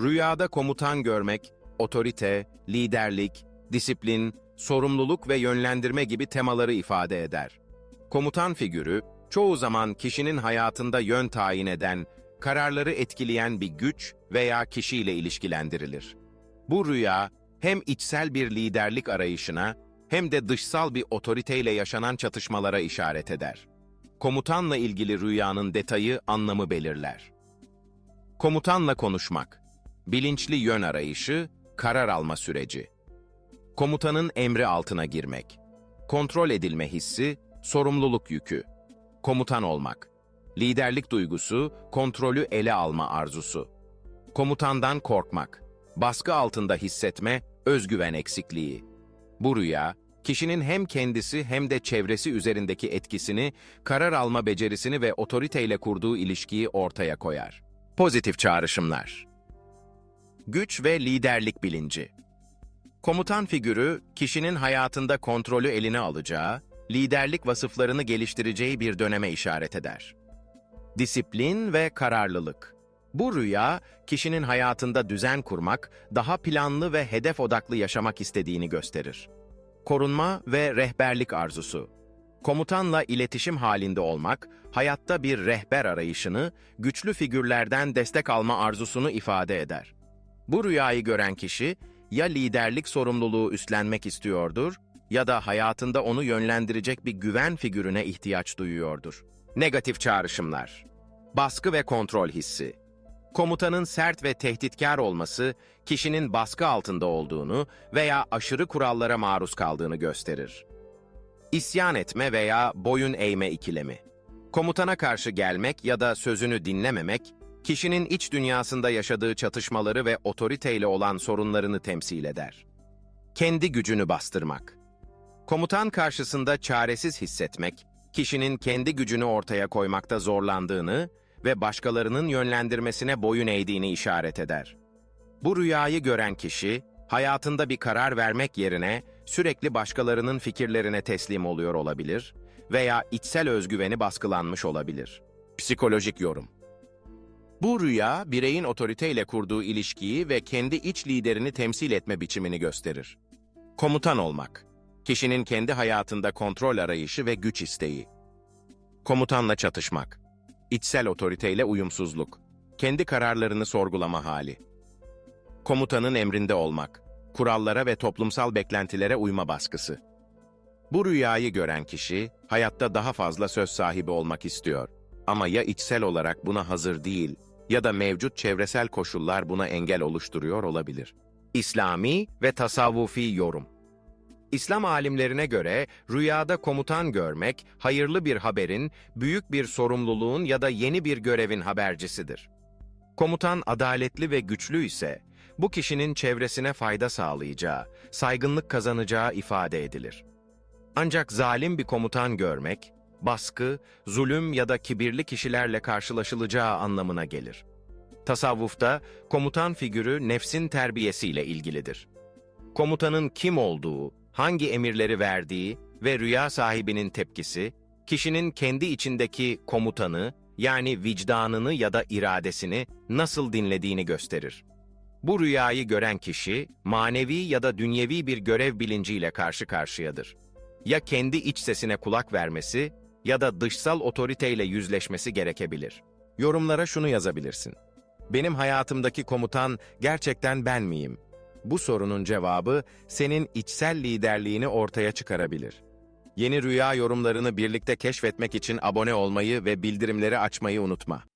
Rüyada komutan görmek, otorite, liderlik, disiplin, sorumluluk ve yönlendirme gibi temaları ifade eder. Komutan figürü, çoğu zaman kişinin hayatında yön tayin eden, kararları etkileyen bir güç veya kişiyle ilişkilendirilir. Bu rüya, hem içsel bir liderlik arayışına hem de dışsal bir otoriteyle yaşanan çatışmalara işaret eder. Komutanla ilgili rüyanın detayı anlamı belirler. Komutanla konuşmak, bilinçli yön arayışı, karar alma süreci. Komutanın emri altına girmek, kontrol edilme hissi, sorumluluk yükü. Komutan olmak, liderlik duygusu, kontrolü ele alma arzusu. Komutandan korkmak, baskı altında hissetme, özgüven eksikliği. Bu rüya, kişinin hem kendisi hem de çevresi üzerindeki etkisini, karar alma becerisini ve otoriteyle kurduğu ilişkiyi ortaya koyar. Pozitif çağrışımlar Güç ve liderlik bilinci Komutan figürü, kişinin hayatında kontrolü eline alacağı, liderlik vasıflarını geliştireceği bir döneme işaret eder. Disiplin ve kararlılık Bu rüya, kişinin hayatında düzen kurmak, daha planlı ve hedef odaklı yaşamak istediğini gösterir. Korunma ve rehberlik arzusu Komutanla iletişim halinde olmak, hayatta bir rehber arayışını, güçlü figürlerden destek alma arzusunu ifade eder. Bu rüyayı gören kişi, ya liderlik sorumluluğu üstlenmek istiyordur ya da hayatında onu yönlendirecek bir güven figürüne ihtiyaç duyuyordur. Negatif çağrışımlar Baskı ve kontrol hissi Komutanın sert ve tehditkar olması, kişinin baskı altında olduğunu veya aşırı kurallara maruz kaldığını gösterir. İsyan etme veya boyun eğme ikilemi. Komutana karşı gelmek ya da sözünü dinlememek, kişinin iç dünyasında yaşadığı çatışmaları ve otoriteyle olan sorunlarını temsil eder. Kendi gücünü bastırmak. Komutan karşısında çaresiz hissetmek, kişinin kendi gücünü ortaya koymakta zorlandığını ve başkalarının yönlendirmesine boyun eğdiğini işaret eder. Bu rüyayı gören kişi, hayatında bir karar vermek yerine sürekli başkalarının fikirlerine teslim oluyor olabilir veya içsel özgüveni baskılanmış olabilir. Psikolojik yorum Bu rüya, bireyin otoriteyle kurduğu ilişkiyi ve kendi iç liderini temsil etme biçimini gösterir. Komutan olmak, kişinin kendi hayatında kontrol arayışı ve güç isteği. Komutanla çatışmak, içsel otoriteyle uyumsuzluk, kendi kararlarını sorgulama hali. Komutanın emrinde olmak, kurallara ve toplumsal beklentilere uyma baskısı. Bu rüyayı gören kişi, hayatta daha fazla söz sahibi olmak istiyor. Ama ya içsel olarak buna hazır değil ya da mevcut çevresel koşullar buna engel oluşturuyor olabilir. İslami ve tasavvufi yorum İslam alimlerine göre rüyada komutan görmek, hayırlı bir haberin, büyük bir sorumluluğun ya da yeni bir görevin habercisidir. Komutan adaletli ve güçlü ise, bu kişinin çevresine fayda sağlayacağı, saygınlık kazanacağı ifade edilir. Ancak zalim bir komutan görmek, baskı, zulüm ya da kibirli kişilerle karşılaşılacağı anlamına gelir. Tasavvufta komutan figürü nefsin terbiyesiyle ilgilidir. Komutanın kim olduğu, hangi emirleri verdiği ve rüya sahibinin tepkisi, kişinin kendi içindeki komutanı, yani vicdanını ya da iradesini nasıl dinlediğini gösterir. Bu rüyayı gören kişi, manevi ya da dünyevi bir görev bilinciyle karşı karşıyadır. Ya kendi iç sesine kulak vermesi ya da dışsal otoriteyle yüzleşmesi gerekebilir. Yorumlara şunu yazabilirsin. Benim hayatımdaki komutan gerçekten ben miyim? Bu sorunun cevabı senin içsel liderliğini ortaya çıkarabilir. Yeni rüya yorumlarını birlikte keşfetmek için abone olmayı ve bildirimleri açmayı unutma.